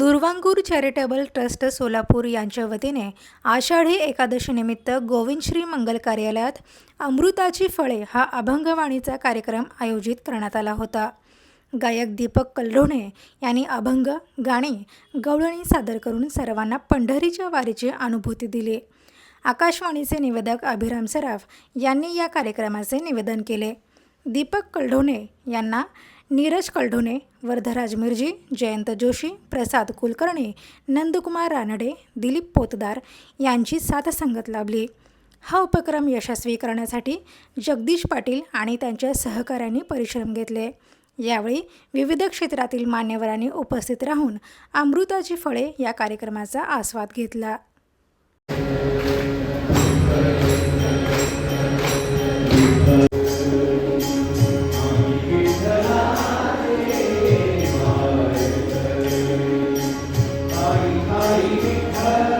दुर्वांगूर charitable trust Solapur यांच्या वतीने आषाढी एकादशीनिमित्त गोविंदश्री मंगल कार्यालयात अमृताची फळे हा अभंगवाणीचा कार्यक्रम आयोजित करण्यात आला होता. गायक दीपक कल्ढोणे यांनी अभंग गाणी गवळणी सादर करून सर्वांना पंढरीच्या वारीची अनुभूती दिली. आकाशवाणीचे निवेदक अभिराम सराफ यांनी या कार्यक्रमाचे निवेदन केले. दीपक कल्ढोणे यांना नीरज कल्ढोणे वर्धराज मिर्जी जयंत जोशी प्रसाद कुलकर्णी नंदकुमार रानडे दिलीप पोतदार यांची साथ संगत लाभली. हा उपक्रम यशस्वी करण्यासाठी जगदीश पाटील आणि त्यांच्या सहकाऱ्यांनी परिश्रम घेतले. यावेळी विविध क्षेत्रातील मान्यवरांनी उपस्थित राहून अमृताची फळे या कार्यक्रमाचा आस्वाद घेतला. Hare Hare.